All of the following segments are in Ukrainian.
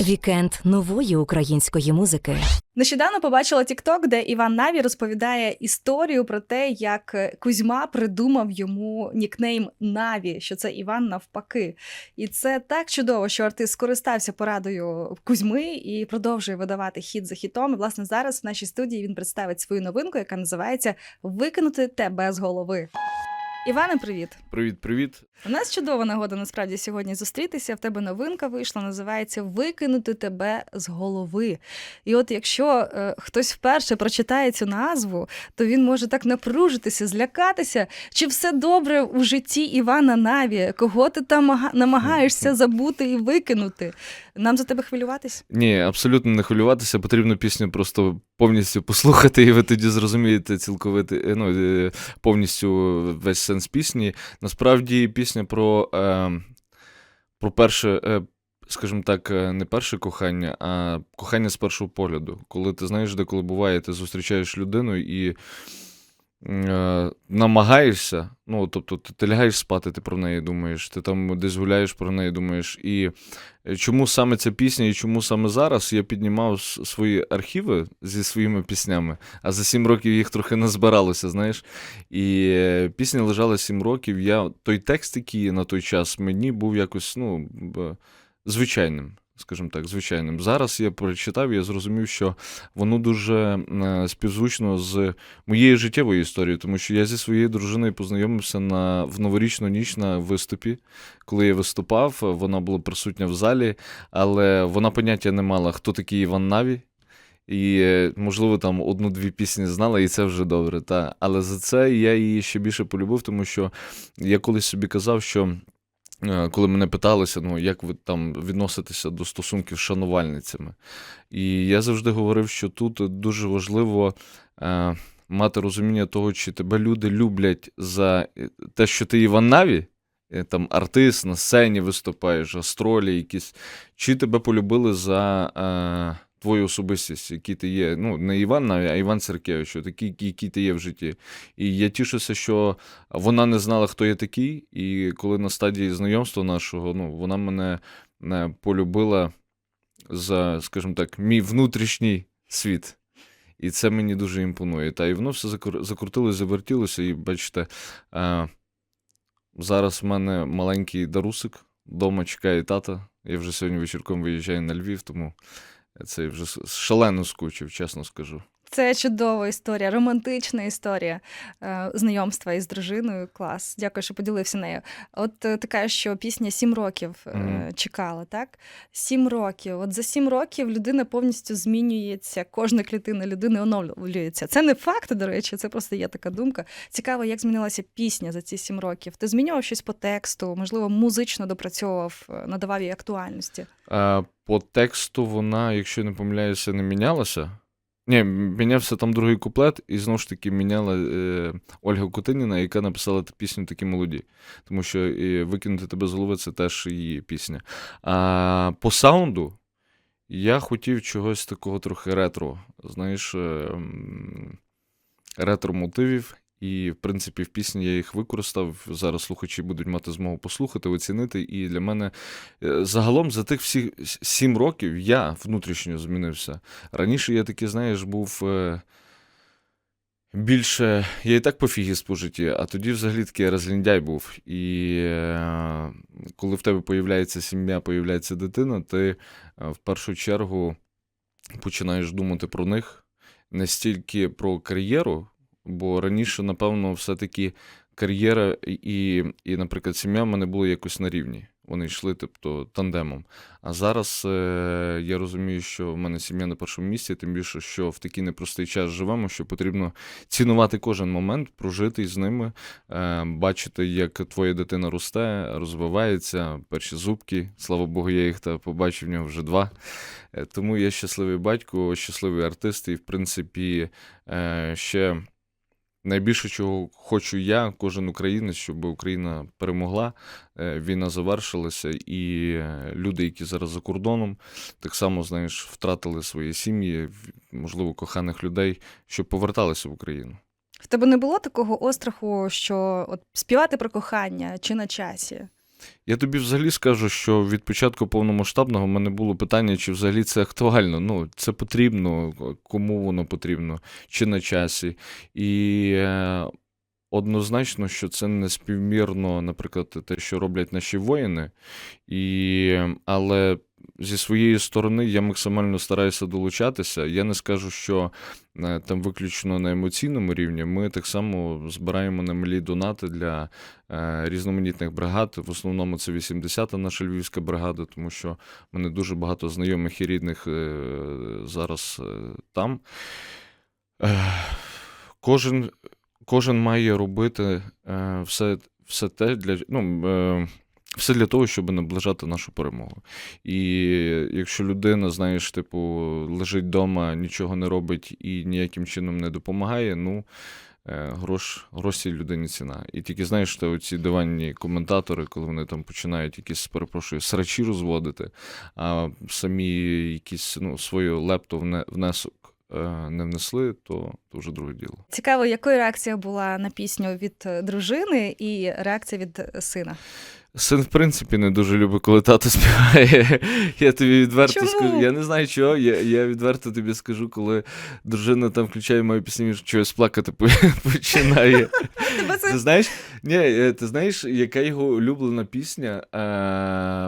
Вікенд нової української музики. Нещодавно побачила TikTok, де Іван Наві розповідає історію про те, як е, Кузьма придумав йому нікнейм Наві, що це Іван навпаки. І це так чудово, що артист скористався порадою Кузьми і продовжує видавати хіт за хітом. І, власне, зараз в нашій студії він представить свою новинку, яка називається Викинути тебе з голови. Іване, привіт! Привіт, привіт. У нас чудова нагода насправді сьогодні зустрітися. В тебе новинка вийшла, називається Викинути тебе з голови. І от якщо е, хтось вперше прочитає цю назву, то він може так напружитися, злякатися. Чи все добре у житті Івана Наві? Кого ти там намагаєшся забути і викинути? Нам за тебе хвилюватись? Ні, абсолютно не хвилюватися. Потрібно пісню просто повністю послухати, і ви тоді зрозумієте цілковити, е, ну, е, повністю весь сенс пісні. Насправді пісня про, е, про перше. Скажімо так, не перше кохання, а кохання з першого погляду. Коли ти знаєш, де коли буває, ти зустрічаєш людину і е, намагаєшся, ну, тобто ти, ти лягаєш спати, ти про неї думаєш, ти там десь гуляєш про неї думаєш. І е, чому саме ця пісня і чому саме зараз я піднімав свої архіви зі своїми піснями, а за сім років їх трохи назбиралося, знаєш. І е, пісня лежала сім років. Я, той текст, який на той час, мені був якось ну, звичайним. Скажімо так, звичайним. Зараз я прочитав, я зрозумів, що воно дуже е, співзвучно з моєю життєвою історією, тому що я зі своєю дружиною познайомився на, в новорічну ніч на виступі. Коли я виступав, вона була присутня в залі, але вона поняття не мала, хто такий Іван Наві. І, е, можливо, там одну-дві пісні знала, і це вже добре. Та. Але за це я її ще більше полюбив, тому що я колись собі казав, що коли мене питалися, ну, як ви там відноситеся до стосунків з шанувальницями. І я завжди говорив, що тут дуже важливо е, мати розуміння того, чи тебе люди люблять за е, те, що ти Іван Наві, е, там артист на сцені виступаєш, гастролі якісь, чи тебе полюбили за е, твою особистість, який ти є. Ну, не Іван а Іван Церкевич, такий, який, ти є в житті. І я тішуся, що вона не знала, хто я такий, і коли на стадії знайомства нашого, ну, вона мене е, полюбила за, скажімо так, мій внутрішній світ. І це мені дуже імпонує. Та і воно все закру- закрутилося, завертілося, і бачите, е, зараз в мене маленький дарусик, вдома чекає тата. Я вже сьогодні вечірком виїжджаю на Львів, тому це вже шалено скучив, чесно скажу. Це чудова історія, романтична історія е, знайомства із дружиною. Клас. Дякую, що поділився нею. От е, кажеш, що пісня сім років Мгм. чекала, так? Сім років. От за сім років людина повністю змінюється, кожна клітина людини оновлюється. Це не факт, до речі, це просто є така думка. Цікаво, як змінилася пісня за ці сім років. Ти змінював щось по тексту, можливо, музично допрацьовував, надавав їй актуальності. По тексту вона, якщо не помиляюся, не мінялася. Ні, мінявся там другий куплет, і знову ж таки міняла е, Ольга Кутиніна, яка написала пісню такі молоді. Тому що е, викинути тебе з голови це теж її пісня. А по саунду я хотів чогось такого трохи ретро. Знаєш, е, ретро мотивів. І, в принципі, в пісні я їх використав. Зараз слухачі будуть мати змогу послухати, оцінити. І для мене е, загалом за тих всіх сім років я внутрішньо змінився. Раніше я такий, знаєш, був е, більше. Я і так пофігіст по житті, а тоді взагалі такий розліндяй був. І е, коли в тебе появляється сім'я, появляється дитина, ти е, в першу чергу починаєш думати про них не стільки про кар'єру, бо раніше, напевно, все-таки кар'єра і, і, наприклад, сім'я в мене були якось на рівні. Вони йшли, тобто, тандемом. А зараз е, я розумію, що в мене сім'я на першому місці, тим більше, що в такий непростий час живемо, що потрібно цінувати кожен момент, прожити з ними, е, бачити, як твоя дитина росте, розвивається, перші зубки. Слава Богу, я їх та побачив в нього вже два. Е, Тому я щасливий батько, щасливий артист, і в принципі е, ще найбільше, чого хочу я, кожен українець, щоб Україна перемогла, е, війна завершилася, і е, люди, які зараз за кордоном, так само, знаєш, втратили свої сім'ї, можливо, коханих людей, щоб поверталися в Україну. В тебе не було такого остраху, що от співати про кохання чи на часі? Я тобі взагалі скажу, що від початку повномасштабного в мене було питання, чи взагалі це актуально. Ну, це потрібно, кому воно потрібно, чи на часі. І е, однозначно, що це не співмірно, наприклад, те, що роблять наші воїни. І, але зі своєї сторони я максимально стараюся долучатися. Я не скажу, що е, там виключно на емоційному рівні. Ми так само збираємо на малі донати для е, різноманітних бригад. В основному це 80-та наша львівська бригада, тому що в мене дуже багато знайомих і рідних е, зараз там. Кожен, кожен має робити все, все те для. Ну, все для того, щоб наближати нашу перемогу. І якщо людина, знаєш, типу, лежить вдома, нічого не робить і ніяким чином не допомагає, ну е, грош, грош цій людині ціна. І тільки знаєш, що оці диванні коментатори, коли вони там починають якісь, перепрошую, срачі розводити, а самі якісь ну, свою лепту вне- внесок е, не внесли, то, то вже друге діло. Цікаво, якою реакція була на пісню від е, дружини і реакція від сина. Син, в принципі, не дуже любить, коли тато співає. Я тобі відверто Чому? скажу. Я не знаю чого. Я, я відверто тобі скажу, коли дружина там включає мою пісню, що щось плакати починає. Ти знаєш, ні, е, ти знаєш, яка його улюблена пісня,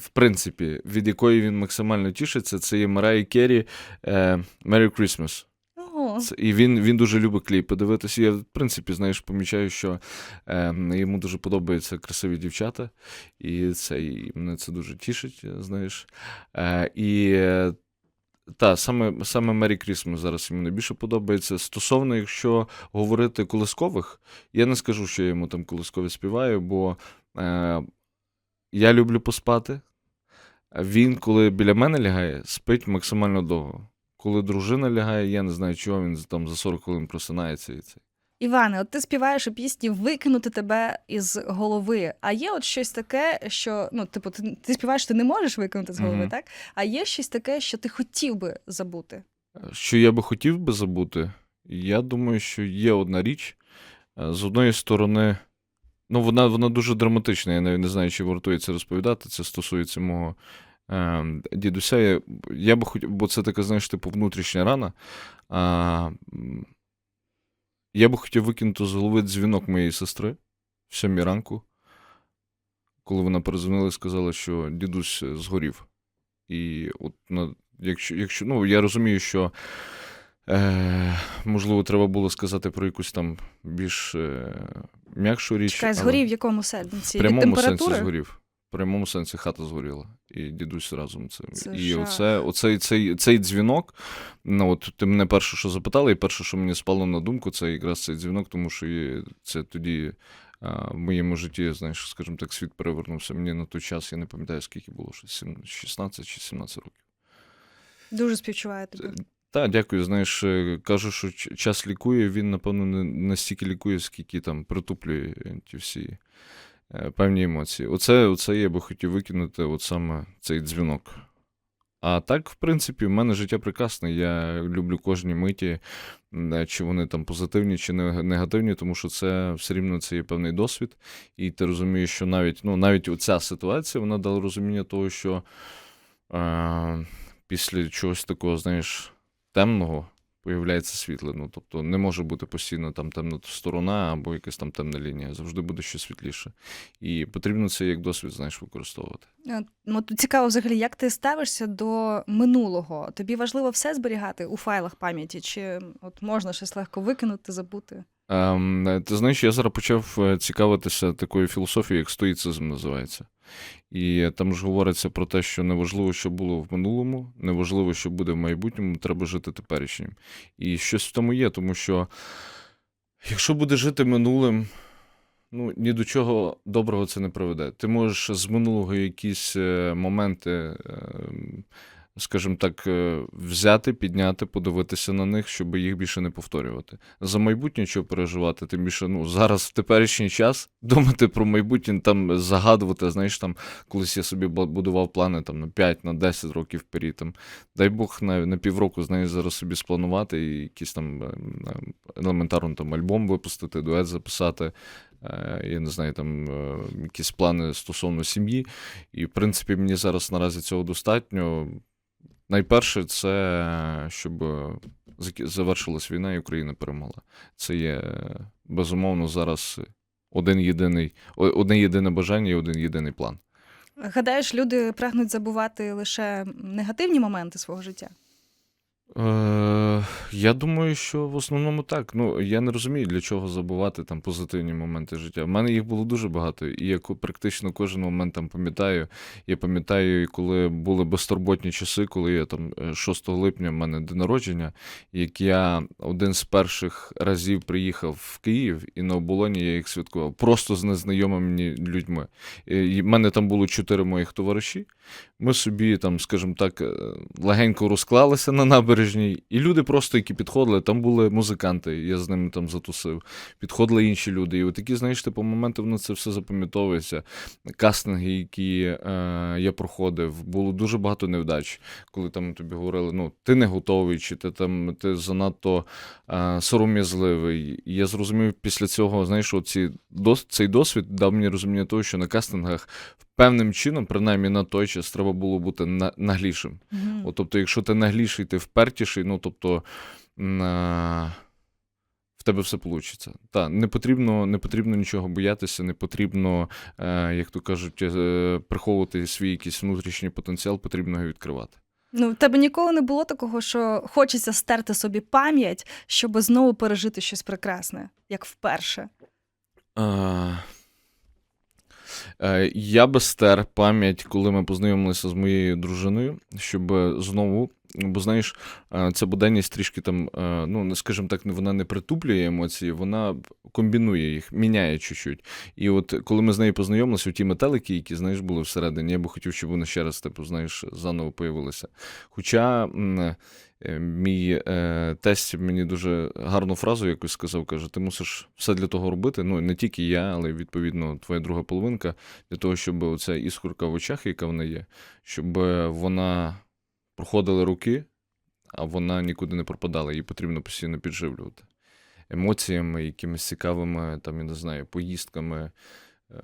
в принципі, від якої він максимально тішиться, це є Марай Керрі Merry Christmas. Це- І він, він дуже любить кліпи дивитися. Я, в принципі, знаєш, помічаю, що е, йому дуже подобаються красиві дівчата, і це і мене це дуже тішить, знаєш. Е, і та, саме, саме Merry Christmas зараз йому найбільше подобається. Стосовно, якщо говорити колискових, я не скажу, що я йому там колискові співаю, бо е, я люблю поспати. Він, коли біля мене лягає, спить максимально довго. Коли дружина лягає, я не знаю, чого він там за 40 хвилин просинається і це. Іване, от ти співаєш у пісні викинути тебе із голови. А є от щось таке, що ну, типу, ти, ти співаєш, ти не можеш викинути з голови, Мгм. так? А є щось таке, що ти хотів би забути. Що я би хотів би забути, я думаю, що є одна річ. Е, З одної сторони, ну, вона, вона дуже драматична. Я навіть не знаю, чи вартує це розповідати. Це стосується мого е, дідуся. Я, я би хотів, бо це така, знаєш, типу, внутрішня рана. А, я би хотів викинути з голови дзвінок моєї сестри в сьомій ранку, коли вона перезвонила і сказала, що дідусь е, згорів. І от на, якщо, якщо, ну, я розумію, що е, можливо треба було сказати про якусь там більш е, м'якшу річ. Чекай, але згорів в якому сенсі? В Від прямому сенсі згорів. В прямому сенсі хата згоріла. І дідусь разом це. Це і жах. оце, оцей цей, цей дзвінок. Ну, от ти мене перше, що запитала, і перше, що мені спало на думку, це якраз цей дзвінок, тому що є- це тоді а, в моєму житті, знаєш, скажімо так, світ перевернувся. Мені на той час, я не пам'ятаю, скільки було, 16 чи 17 років. Дуже співчуваю тобі. Так, дякую. Знаєш, е, кажу, що час лікує, він, напевно, не настільки лікує, скільки там притуплює ті всі певні емоції. Оце, оце я би хотів викинути, от саме цей дзвінок. А так, в принципі, в мене життя прекрасне. Я люблю кожні миті, е, чи вони там позитивні, чи негативні, тому що це все рівно це є певний досвід. І ти розумієш, що навіть, ну, навіть оця ситуація вона дала розуміння того, що е, після чогось такого, знаєш, темного появляється світле. Ну, тобто не може бути постійно там темна сторона або якась там темна лінія. Завжди буде щось світліше. І потрібно це як досвід, знаєш, використовувати. Е, Ну, цікаво взагалі, як ти ставишся до минулого? Тобі важливо все зберігати у файлах пам'яті, чи от можна щось легко викинути, забути? Ем, ти знаєш, я зараз почав е, цікавитися такою філософією, як стоїцизм називається. І там ж говориться про те, що неважливо, що було в минулому, неважливо, що буде в майбутньому, треба жити теперішнім. І щось в тому є, тому що якщо буде жити минулим, ну ні до чого доброго це не приведе. Ти можеш з минулого якісь е, моменти, е, скажімо так, е, взяти, підняти, подивитися на них, щоб їх більше не повторювати. За майбутнє що переживати, тим більше ну, зараз в теперішній час думати про майбутнє, там загадувати, знаєш, там колись я собі бу- будував плани там, на 5, на 10 років вперед. Там, дай Бог на, на півроку, знаєш, зараз собі спланувати і якийсь там е, е, елементарно там альбом випустити, дует записати. я не знаю, там якісь плани стосовно сім'ї. І, в принципі, мені зараз наразі цього достатньо. Найперше, це щоб завершилась війна і Україна перемогла. Це є безумовно зараз один єдиний, одне єдине бажання і один єдиний план. Гадаєш, люди прагнуть забувати лише негативні моменти свого життя? Е, я думаю, що в основному так. Ну, я не розумію, для чого забувати там позитивні моменти життя. У мене їх було дуже багато, і я практично кожен момент там пам'ятаю. Я пам'ятаю, коли були безтурботні часи, коли я там е, 6 липня в мене день народження, як я один з перших разів приїхав в Київ, і на оболоні я їх святкував просто з незнайомими людьми. І в мене там було чотири моїх товариші. Ми собі там, скажімо так, е, легенько розклалися на набережній, і люди просто, які підходили, там були музиканти, я з ними там затусив. Підходили інші люди. І от такі, знаєш, типу, моменти воно це все запам'ятовується. Кастинги, які е, я проходив, було дуже багато невдач, коли там тобі говорили, ну, ти не готовий, чи ти там ти занадто е, сором'язливий. І я зрозумів після цього, знаєш, оці, дос, цей досвід дав мені розуміння того, що на кастингах певним чином, принаймні на той час, треба було бути на, наглішим. Мгм. От, тобто, якщо ти нагліший, ти впертіший, ну тобто м, а, в тебе все вийде. Та, не потрібно, не потрібно нічого боятися, не потрібно, е, як то кажуть, е, приховувати свій якийсь внутрішній потенціал, потрібно його відкривати. Ну, в тебе ніколи не було такого, що хочеться стерти собі пам'ять, щоб знову пережити щось прекрасне, як вперше. А, Я би стер пам'ять, коли ми познайомилися з моєю дружиною, щоб знову, бо знаєш, е, ця буденність трішки там, е, ну, скажімо так, вона не притуплює емоції, вона комбінує їх, міняє чуть-чуть. І от коли ми з нею познайомилися, ті метелики, які, знаєш, були всередині, я би хотів, щоб вони ще раз, типу, знаєш, заново появилися. Хоча. Е, Мій тесть мені дуже гарну фразу якось сказав, каже: ти мусиш все для того робити. Ну, не тільки я, але відповідно твоя друга половинка, для того, щоб оця іскорка в очах, яка вона є, щоб вона проходила руки, а вона нікуди не пропадала. Її потрібно постійно підживлювати. Емоціями, якимись цікавими, там, я не знаю, поїздками. Е,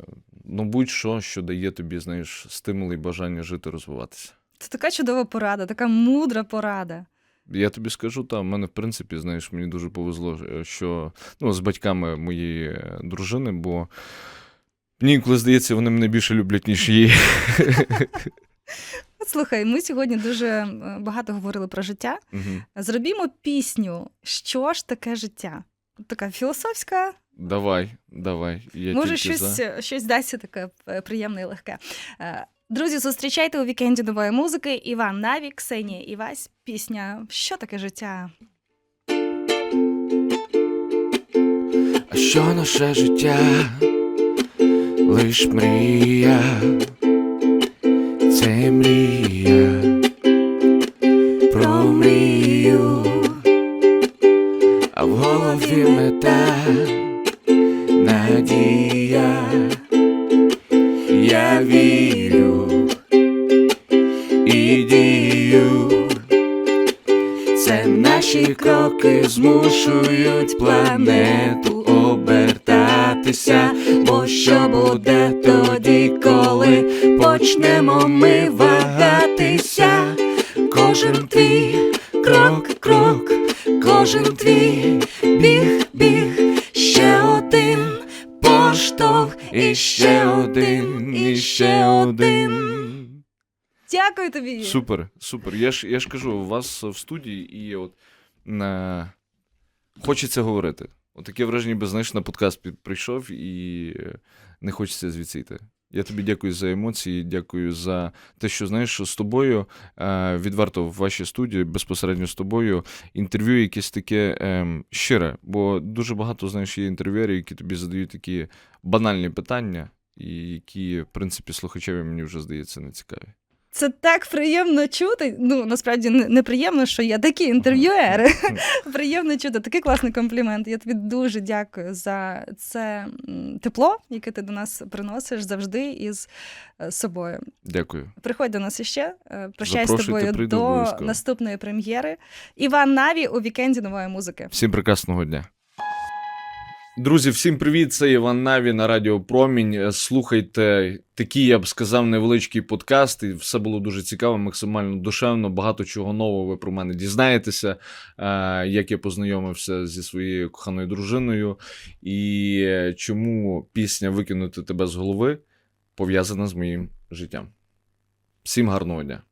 Ну, будь-що, що дає тобі, знаєш, стимул і бажання жити, розвиватися. Це така чудова порада, така мудра порада. Я тобі скажу, там, в мене, в принципі, знаєш, мені дуже повезло, е, що ну, з батьками моєї е, дружини, бо мені інколи здається, вони мене більше люблять, ніж її. От слухай, ми сьогодні дуже е, багато говорили про життя. Мгм. Зробімо пісню. Що ж таке життя? Така філософська, Давай, давай. Я може, тільки щось, за. щось дасться таке е, приємне і легке. Е, Друзі, зустрічайте у вікенді нової музики. Іван Наві, Ксенія Івась. Пісня Що таке життя? А що наше життя? Лиш мрія, це мрія про мрію, а в голові мета, надія, я вірю і дію. Це наші кроки змушують планету Дякую тобі. Супер, супер. Я ж, я ж кажу, у вас в студії і от е, хочеться говорити. От таке враження, ніби знаєш, на подкаст прийшов і е, не хочеться звідси йти. Я тобі дякую за емоції, дякую за те, що знаєш, з тобою е, відверто в вашій студії, безпосередньо з тобою, інтерв'ю якесь таке е, щире. Бо дуже багато знаєш, є інтерв'юерів, які тобі задають такі банальні питання, і які, в принципі, слухачеві мені вже здається не цікаві. Це так приємно чути. Ну насправді неприємно, що є такі інтерв'юери. приємно чути. Такий класний комплімент. Я тобі дуже дякую за це тепло, яке ти до нас приносиш завжди із е, собою. Дякую. Приходь до нас іще. е, Прощаюсь з тобою прийду до обов'язково. наступної прем'єри. Іван Наві у вікенді нової музики. Всім прекрасного дня. Друзі, всім привіт! Це Іван Наві на Радіо Промінь. Е, Слухайте такий, я б сказав, невеличкий подкаст. І все було дуже цікаво, максимально душевно. Багато чого нового ви про мене дізнаєтеся, е, як я познайомився зі своєю коханою дружиною, і е, чому пісня Викинути тебе з голови пов'язана з моїм життям. Всім гарного дня!